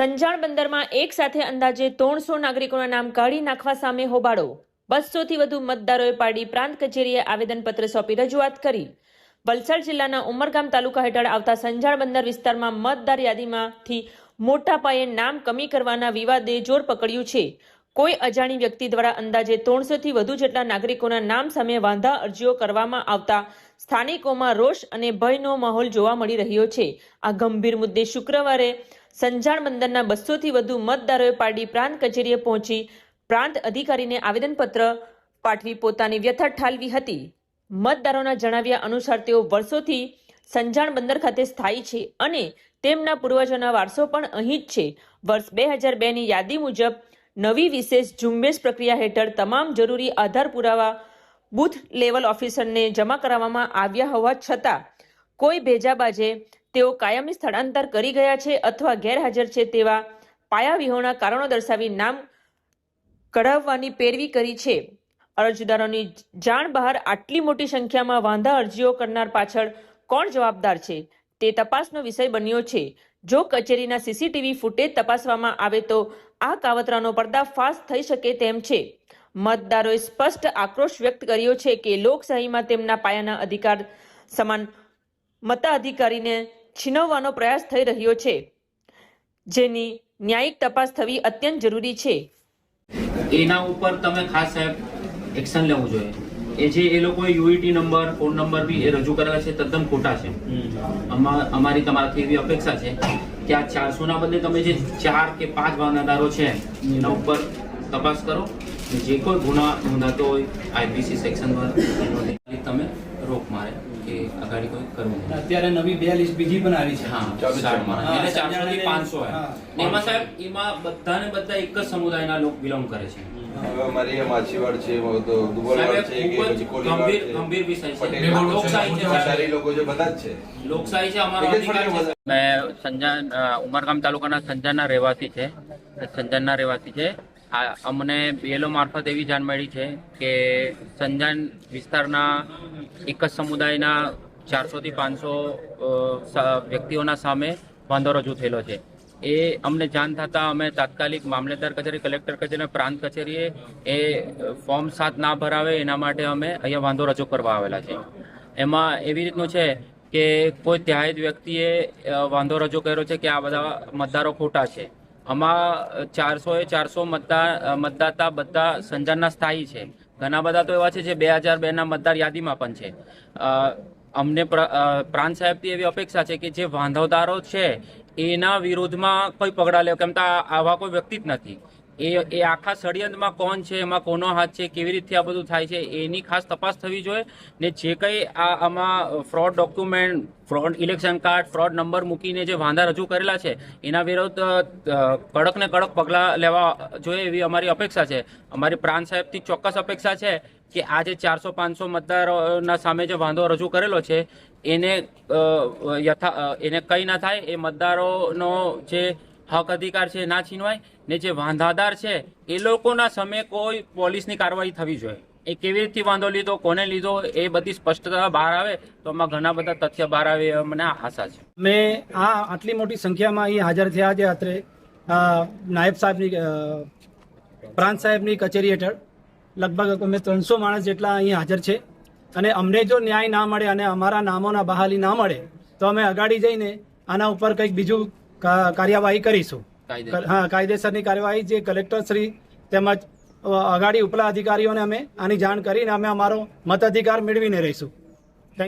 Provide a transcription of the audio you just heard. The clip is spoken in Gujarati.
સંજાણ બંદરમાં એક સાથે અંદાજે ત્રણસો નાગરિકોના નામ કાઢી નાખવા સામે હોબાળો. બસોથી વધુ મતદારોએ પાડી પ્રાંત કચેરીએ આવેદનપત્ર સોંપી રજૂઆત કરી. વલસાડ જિલ્લાના ઉમરગામ તાલુકા હેઠળ આવતા સંજાણ બંદર વિસ્તારમાં મતદાર યાદીમાંથી મોટા પાયે નામ કમી કરવાના વિવાદે જોર પકડ્યું છે. કોઈ અજાણી વ્યક્તિ દ્વારા અંદાજે ત્રણસોથી વધુ જેટલા નાગરિકોના નામ સામે વાંધા અરજીઓ કરવામાં આવતા સ્થાનિકોમાં રોષ અને ભયનો માહોલ જોવા મળી રહ્યો છે. આ ગંભીર મુદ્દે શુક્રવારે સંજાણ બંદરના બસોથી વધુ મતદારોએ પાડી પ્રાંત કચેરીએ પહોંચી પ્રાંત અધિકારીને આવેદનપત્ર પાઠવી પોતાની વ્યથા ઠાલવી હતી. મતદારોના જણાવ્યા અનુસાર તેઓ વર્ષોથી સંજાણ બંદર ખાતે સ્થાયી છે અને તેમના પૂર્વજોના વારસો પણ અહીં જ છે. વર્ષ બે હજાર બેની યાદી મુજબ, નવી વિશેષ ઝુંબેશ પ્રક્રિયા હેઠળ તમામ જરૂરી આધાર પુરાવા બુથ લેવલ ઓફિસરને જમા કરાવવામાં આવ્યા હોવા છતાં, કોઈ ભેજાબાજે તેઓ કાયમી સ્થળાંતર કરી ગયા છે અથવા ગેરહાજર છે તેવા પાયાવિહોણા કારણો દર્શાવી નામ કઢાવવાની પેરવી કરી છે. અરજદારોની જાણ બહાર આટલી મોટી સંખ્યામાં વાંધા અરજીઓ કરનાર પાછળ કોણ જવાબદાર છે? તે તપાસનો વિષય બન્યો છે. જો કચેરીના સીસીટીવી ફૂટેજ તપાસવામાં આવે તો આ કાવતરાનો પર્દાફાશ થઈ શકે તેમ છે. મતદારોએ સ્પષ્ટ આક્રોશ વ્યક્ત કર્યો છે કે લોકશાહીમાં તેમના પાયાના અધિકાર સમાન મતાધિકારીને છીનવવાનો પ્રયાસ થઈ રહ્યો છે. જેની ન્યાયિક તપાસ થવી અત્યંત જરૂરી છે. એના ઉપર તમે ખાસ સાહેબ એક્શન લેવું જોઈએ. એ જે એ લોકોએ યુઈટી નંબર ફોન નંબર બી એ રજૂ કરેલા છે તદ્દન ખોટા છે. અમા- અમારી તમારાથી એવી અપેક્ષા છે કે આ ચારસો ના બદલે તમે જે ચાર કે પાંચ વાહનદારો છે એના ઉપર તપાસ કરો. જે કોઈ ગુના નોંધાતો હોય આઈપીસી સેક્શન દ્વારા તમે રોક મારે અગાડી કોઈ કરવું અત્યારે નવી બે લિસ્ટ બીજી પણ આવી છે. હા સાઠમાં. એટલે ચારસો થી પાંચસો એમ. સાહેબ એમાં બધાને બધા એક જ સમુદાયના લોકો બિલોંગ કરે છે. અમારી માછીવાડ છે દુબળવાડ છે કે ખૂબ જ પછી કોલીવાડ ગંભીર ગંભીર વિષય છે. લોકશાહી છે લોકો છે બધા જ છે. લોકશાહી છે અમારો એક જ અધિકાર છે. ફળિયામાં મેં સંજાન ઉમરગામ તાલુકાના સંજાનના રહેવાસી છે. સંજાનના રહેવાસી છે. આ અમને બીએલઓ મારફત એવી જાણ મળી છે કે સંજાન વિસ્તારના એક જ સમુદાયના ચારસોથી પાંચસો વ્યક્તિઓના સામે વાંધો રજૂ થયેલો છે. એ અમને જાણ થતાં અમે તાત્કાલિક મામલેદાર કચેરી, કલેક્ટર કચેરી પ્રાંત કચેરીએ એ ફોર્મ સાત ના ભરાવે એના માટે અમે અહીંયા વાંધો રજૂ કરવા આવેલા છે. એમાં એવી રીતનું છે કે કોઈ ત્યાંય વ્યક્તિએ વાંધો રજૂ કર્યો છે કે આ બધા મતદારો ખોટા છે. આમાં ચારસો એ ચારસો મતદાર મતદાતા બધા સંજારના સ્થાયી છે. ઘણા બધા તો એવા છે જે બે હજાર બેના મતદાર યાદીમાં પણ છે. અમને પ્રાંત સાહેબથી એવી અપેક્ષા છે કે જે વાંધવદારો છે, એના વિરોધમાં કોઈ પગડા લેવો, કેમ તો આવા કોઈ વ્યક્તિ જ નથી. એ એ આખા ષડયંત્રમાં કોણ છે, એમાં કોનો હાથ છે, કેવી રીતે આ બધું થાય છે, એની ખાસ તપાસ થવી જોઈએ ને જે કંઈ આ આમાં fraud document fraud election card fraud number મૂકીને જે વાંધા રજૂ કરેલા છે, એના વિરુદ્ધ કડક ને કડક પગલાં લેવા જોઈએ એવી અમારી અપેક્ષા છે. અમારી પ્રાંત સાહેબથી ચોક્કસ અપેક્ષા છે કે આ જે ચારસો પાંચસો મતદારોના સામે જે વાંધો રજૂ કરેલો છે, એને યથા એને કંઈ ના થાય, એ મતદારોનો જે હક અધિકાર છે, ના છીનવાય, ને જે વાંધાદાર છે, એ લોકોના સામે કોઈ પોલીસની કાર્યવાહી થવી જોઈએ. એ કેવી રીતે વાંધો લીધો, કોને લીધો, એ બધી સ્પષ્ટતા બહાર આવે, તો આમાં ઘણા બધા તથ્ય બહાર આવે એ મને આશા છે. મેં આ આટલી મોટી સંખ્યામાં અહીં હાજર થયા છે અત્રે નાયબ સાહેબની પ્રાંત સાહેબની કચેરી હેઠળ. લગભગ અમે ત્રણસો માણસ જેટલા અહીં હાજર છે. અને અમને જો ન્યાય ના મળે અને અમારા નામોના બહાલી ના મળે, તો અમે અગાડી જઈને આના ઉપર કંઈક બીજું કાર્યવાહી કરીશું. હા કાયદેસરની કાર્યવાહી જે કલેક્ટર શ્રી તેમજ અગાડી ઉપલા અધિકારીઓને અમે આની જાણ કરીને અમે અમારો મતાધિકાર મેળવીને રહીશું.